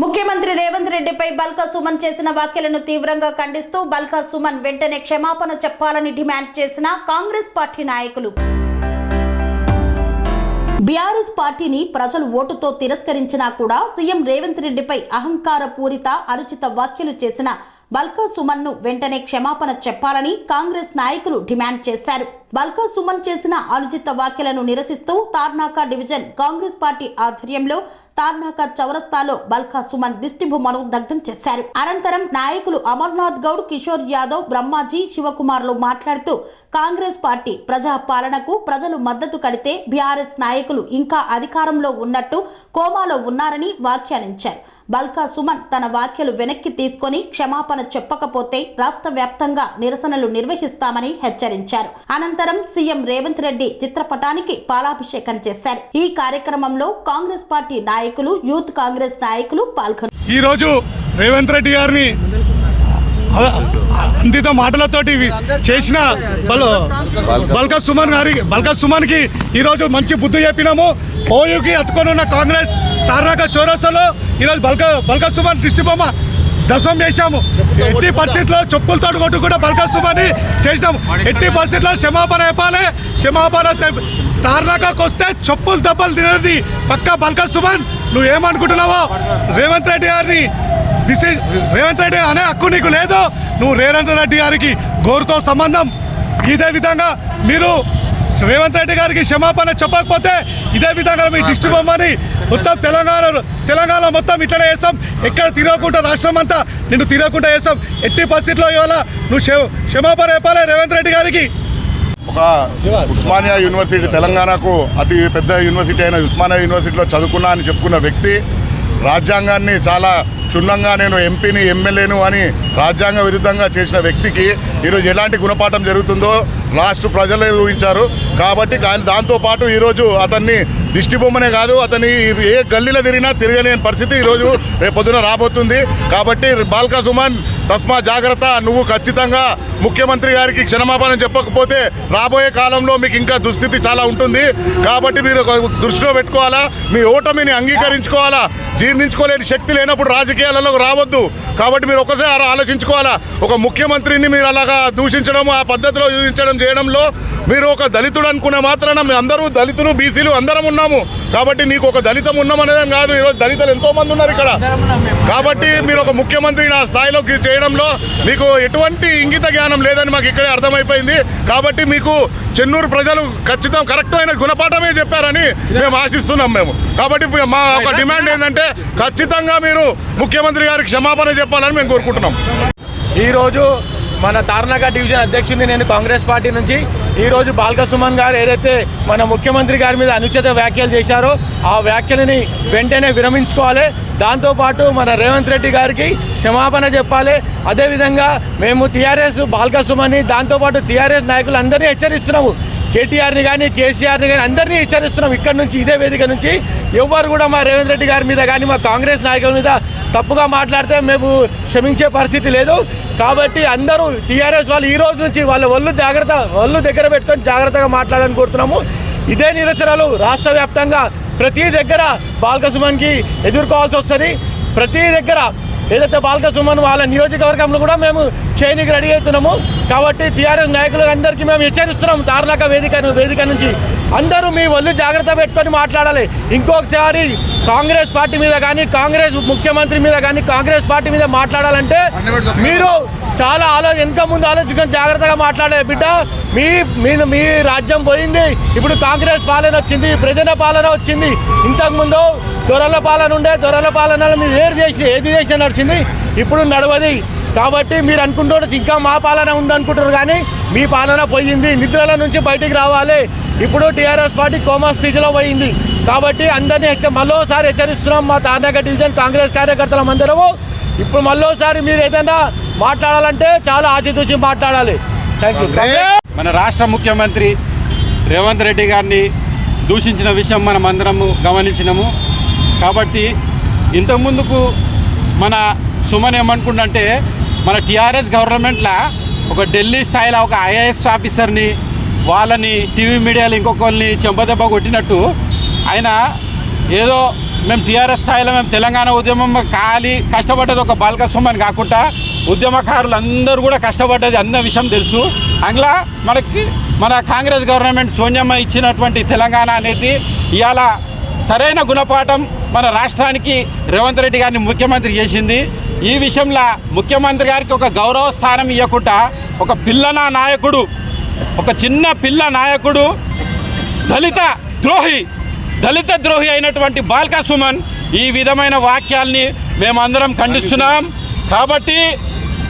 ముఖ్యమంత్రి రేవంత్ రెడ్డిపై బల్కా సుమన్ చేసిన వ్యాఖ్యలను తీవ్రంగా ఖండిస్తూ బల్కా సుమన్ వెంటనే క్షమాపణ చెప్పాలని డిమాండ్ చేసిన కాంగ్రెస్ పార్టీ నాయకులు. బీఆర్ఎస్ పార్టీని ప్రజలు ఓటుతో తిరస్కరించినా కూడా సీఎం రేవంత్ రెడ్డిపై అహంకార పూరిత అనుచిత వ్యాఖ్యలు చేసిన బల్కా సుమన్ను వెంటనే క్షమాపణ చెప్పాలని కాంగ్రెస్ నాయకులు డిమాండ్ చేశారు. బల్కా సుమన్ చేసిన అనుచిత వ్యాఖ్యలను నిరసిస్తూ తార్నాక డివిజన్ కాంగ్రెస్ పార్టీ ఆధ్వర్యంలో తార్నాక చౌరస్తాలో బల్కా సుమన్ దిష్టిబొమ్మను దగ్ధం చేశారు. అనంతరం నాయకులు అమర్నాథ్ గౌడ్ కిషోర్ యాదవ్ బ్రహ్మాజీ శివకుమార్లు మాట్లాడుతూ కాంగ్రెస్ పార్టీ ప్రజా పాలనకు ప్రజలు మద్దతు కడితే బీఆర్ఎస్ నాయకులు ఇంకా అధికారంలో ఉన్నట్టు కోమాలో ఉన్నారని వ్యాఖ్యానించారు. బల్కా సుమన్ తన వ్యాఖ్యలు వెనక్కి తీసుకొని క్షమాపణ చెప్పకపోతే రాష్ట్ర వ్యాప్తంగా నిరసనలు నిర్వహిస్తామని హెచ్చరించారు. అనంతరం సీఎం రేవంత్ రెడ్డి చిత్రపటానికి పాలాభిషేకం చేశారు. ఈ కార్యక్రమంలో కాంగ్రెస్ పార్టీ నాయకులు యూత్ కాంగ్రెస్ నాయకులు పాల్గొన్నారు. ఈరోజు రేవంత్ రెడ్డి గారిని అంతిత మాటలతోటి చేసిన బలు బల్కా సుమన్ గారి బల్కా సుమన్కి ఈరోజు మంచి బుద్ధి చెప్పినాము. ఓయూకి అతుకొని ఉన్న కాంగ్రెస్ తార్నాక చౌరస్తాలో ఈరోజు బల్కా బల్కా సుమన్ దిష్టిబొమ్మ దశమం చేశాము. ఎట్టి పరిస్థితుల్లో చెప్పులతో కొట్టు కూడా బల్కా సుమని చేసినాము ఎట్టి పరిస్థితుల్లో క్షమాపణ చెప్పాలి. క్షమాపణ తె- వస్తే చెప్పులు దెబ్బలు తినది పక్క బల్కా సుమన్. నువ్వేమనుకుంటున్నావో? రేవంత్ రెడ్డి గారిని విశేష రేవంత్ రెడ్డి అనే హక్కు నీకు లేదు. నువ్వు రేవంత్ రెడ్డి గారికి గోరుతో సంబంధం. ఇదే విధంగా మీరు రేవంత్ రెడ్డి గారికి క్షమాపణ చెప్పకపోతే ఇదే విధంగా మీ డిస్ట్రిక్ట్ బొమ్మని మొత్తం తెలంగాణ తెలంగాణ మొత్తం ఇట్లనే వేస్తాం ఎక్కడ తిరగకుండా రాష్ట్రం అంతా నిన్ను తిరగకుండా వేస్తాం ఎట్టి పరిస్థితుల్లో ఇవాళ నువ్వు క్షమాపణ చెప్పాలి రేవంత్ రెడ్డి గారికి. ఒక ఉస్మానియా యూనివర్సిటీ తెలంగాణకు అతి పెద్ద యూనివర్సిటీ అయిన ఉస్మానియా యూనివర్సిటీలో చదువుకున్నా అని చెప్పుకున్న వ్యక్తి రాజ్యాంగాన్ని చాలా క్షుణ్ణంగా నేను ఎంపీని ఎమ్మెల్యేను అని రాజ్యాంగ విరుద్ధంగా చేసిన వ్యక్తికి ఈరోజు ఎలాంటి గుణపాఠం జరుగుతుందో లాస్ట్ ప్రజలే ఊహించారు. కాబట్టి కానీ దాంతోపాటు ఈరోజు అతన్ని దిష్టిబొమ్మనే కాదు అతని ఏ గల్లీలో తిరిగినా తిరగలేని పరిస్థితి ఈరోజు రేపు పొద్దున రాబోతుంది. కాబట్టి బాల్కా సుమన్ తస్మా జాగ్రత్త. నువ్వు ఖచ్చితంగా ముఖ్యమంత్రి గారికి క్షమాపణ చెప్పకపోతే రాబోయే కాలంలో మీకు ఇంకా దుస్థితి చాలా ఉంటుంది. కాబట్టి మీరు ఒక దృష్టిలో పెట్టుకోవాలా? మీ ఓటమిని అంగీకరించుకోవాలా? జీర్ణించుకోలేని శక్తి లేనప్పుడు రాజకీయాలలో రావద్దు. కాబట్టి మీరు ఒకసారి ఆలోచించుకోవాలా? ఒక ముఖ్యమంత్రిని మీరు అలాగా దూషించడం ఆ పద్ధతిలో దూషించడం చేయడంలో మీరు ఒక దళితుడు అనుకున్న మాత్రాన మీ అందరూ దళితులు బీసీలు అందరం ఉన్నాము. కాబట్టి నీకు ఒక దళితం ఉన్నామనేది కాదు. ఈరోజు దళితులు ఎంతో మంది ఉన్నారు ఇక్కడ. కాబట్టి మీరు ఒక ముఖ్యమంత్రి ఆ స్థాయిలోకి చేయడంలో మీకు ఎటువంటి ఇంగిత జ్ఞానం లేదని మాకు ఇక్కడే అర్థమైపోయింది. కాబట్టి మీకు చెన్నూరు ప్రజలు ఖచ్చితం కరెక్ట్ అయిన గుణపాఠమే చెప్పారని మేము ఆశిస్తున్నాం మేము. కాబట్టి మా ఒక డిమాండ్ ఏంటంటే ఖచ్చితంగా మీరు ముఖ్యమంత్రి గారికి క్షమాపణ చెప్పాలని మేము కోరుకుంటున్నాం. ఈరోజు మన తార్నాక డివిజన్ అధ్యక్షుడిని నేను కాంగ్రెస్ పార్టీ నుంచి ఈరోజు బాల్క సుమన్ గారు ఏదైతే మన ముఖ్యమంత్రి గారి మీద అనుచిత వ్యాఖ్యలు చేశారో ఆ వ్యాఖ్యలని వెంటనే విరమించుకోవాలి. దాంతోపాటు మన రేవంత్ రెడ్డి గారికి క్షమాపణ చెప్పాలి. అదేవిధంగా మేము టీఆర్ఎస్ బాల్క సుమన్ని దాంతోపాటు టీఆర్ఎస్ నాయకులు అందరినీ హెచ్చరిస్తున్నాము. కేటీఆర్ని కానీ కేసీఆర్ని కానీ అందరినీ హెచ్చరిస్తున్నాం. ఇక్కడ నుంచి ఇదే వేదిక నుంచి. ఎవరు కూడా మా రేవంత్ రెడ్డి గారి మీద కానీ మా కాంగ్రెస్ నాయకుల మీద తప్పుగా మాట్లాడితే మేము క్షమించే పరిస్థితి లేదు. కాబట్టి అందరూ టీఆర్ఎస్ వాళ్ళు ఈ రోజు నుంచి వాళ్ళ ఒళ్ళు జాగ్రత్త ఒళ్ళు దగ్గర పెట్టుకొని జాగ్రత్తగా మాట్లాడాలని కోరుతున్నాము. ఇదే నిరసనలు రాష్ట్ర వ్యాప్తంగా ప్రతి దగ్గర బాలకసుమన్కి ఎదుర్కోవాల్సి వస్తుంది. ప్రతి దగ్గర ఏదైతే బాల్క సుమన్ వాళ్ళ నియోజకవర్గంలో కూడా మేము చేయనికి రెడీ అవుతున్నాము. కాబట్టి టీఆర్ఎస్ నాయకులు అందరికీ మేము హెచ్చరిస్తున్నాము. దారుణాక వేదిక వేదిక నుంచి అందరూ మీ ఒళ్ళు జాగ్రత్త పెట్టుకొని మాట్లాడాలి. ఇంకొకసారి కాంగ్రెస్ పార్టీ మీద కానీ కాంగ్రెస్ ముఖ్యమంత్రి మీద కానీ కాంగ్రెస్ పార్టీ మీద మాట్లాడాలంటే మీరు చాలా ఆలో వెనక ముందు ఆలోచించుకొని జాగ్రత్తగా మాట్లాడే బిడ్డ. మీ మీ మీ రాజ్యం పోయింది. ఇప్పుడు కాంగ్రెస్ పాలన వచ్చింది ప్రజల పాలన వచ్చింది. ఇంతకుముందు దొరల పాలన ఉండే దొరల పాలనలో మీరు ఏది చేసి ఏది చేసి నడిచింది. ఇప్పుడు నడవది. కాబట్టి మీరు అనుకుంటున్నారు ఇంకా మా పాలన ఉందనుకుంటారు కానీ మీ పాలన పోయింది. నిద్రల నుంచి బయటికి రావాలి. ఇప్పుడు టీఆర్ఎస్ పార్టీ కోమా స్థితిలో పోయింది. కాబట్టి అందరినీ హెచ్చ మళ్ళోసారి హెచ్చరిస్తున్నాం మా తార్నాక డివిజన్ కాంగ్రెస్ కార్యకర్తలం అందరము ఇప్పుడు మళ్ళోసారి మీరు ఏదైనా మాట్లాడాలంటే చాలా ఆచితూచి మాట్లాడాలి. థ్యాంక్ యూ మన రాష్ట్ర ముఖ్యమంత్రి రేవంత్ రెడ్డి గారిని దూషించిన విషయం మనం అందరము గమనించినాము. కాబట్టి ఇంతకుముందుకు మన సుమన్ ఏమనుకుంటే మన టీఆర్ఎస్ గవర్నమెంట్లో ఒక ఢిల్లీ స్థాయిలో ఒక ఐఏఎస్ ఆఫీసర్ని వాళ్ళని టీవీ మీడియాలో ఇంకొకరిని చెంపదెబ్బ కొట్టినట్టు ఆయన ఏదో మేము టీఆర్ఎస్ స్థాయిలో మేము తెలంగాణ ఉద్యమం కాలి కష్టపడ్డది ఒక బాల్క కాకుండా ఉద్యమకారులు అందరూ కూడా కష్టపడ్డది అన్న విషయం తెలుసు. అందులో మనకి మన కాంగ్రెస్ గవర్నమెంట్ సోనియమ్మ ఇచ్చినటువంటి తెలంగాణ అనేది ఇవాళ సరైన గుణపాఠం మన రాష్ట్రానికి రేవంత్ రెడ్డి గారిని ముఖ్యమంత్రి చేసింది. ఈ విషయంలో ముఖ్యమంత్రి గారికి ఒక గౌరవ స్థానం ఇవ్వకుండా ఒక పిల్లన నాయకుడు ఒక చిన్న పిల్ల నాయకుడు దళిత ద్రోహి దళిత ద్రోహి అయినటువంటి బాల్కా సుమన్ ఈ విధమైన వాక్యాల్ని మేమందరం ఖండిస్తున్నాం. కాబట్టి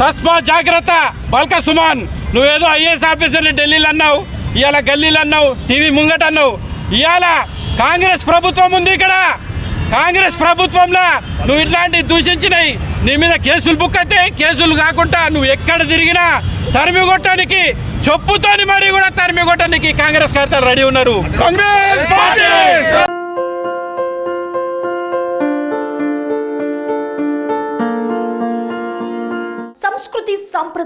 తస్మా జాగ్రత్త బాల్కా సుమన్ నువ్వేదో ఐఏఎస్ ఆఫీసర్ని ఢిల్లీలో అన్నావు ఇవాళ గల్లీలు అన్నావు టీవీ ముంగట అన్నావు ఇవాళ కాంగ్రెస్ ప్రభుత్వం ఉంది ఇక్కడ. కాంగ్రెస్ ప్రభుత్వంలో నువ్వు ఇట్లాంటివి దూషించినాయి. నీ మీద కేసులు బుక్ అయితే కేసులు కాకుండా నువ్వు ఎక్కడ తిరిగినా తరిమి కొట్టడానికి చెప్పుతోని మరి కూడా తరిమి కొట్టడానికి కాంగ్రెస్ కర్తలు రెడీ ఉన్నారు. కాంగ్రెస్ పార్టీ!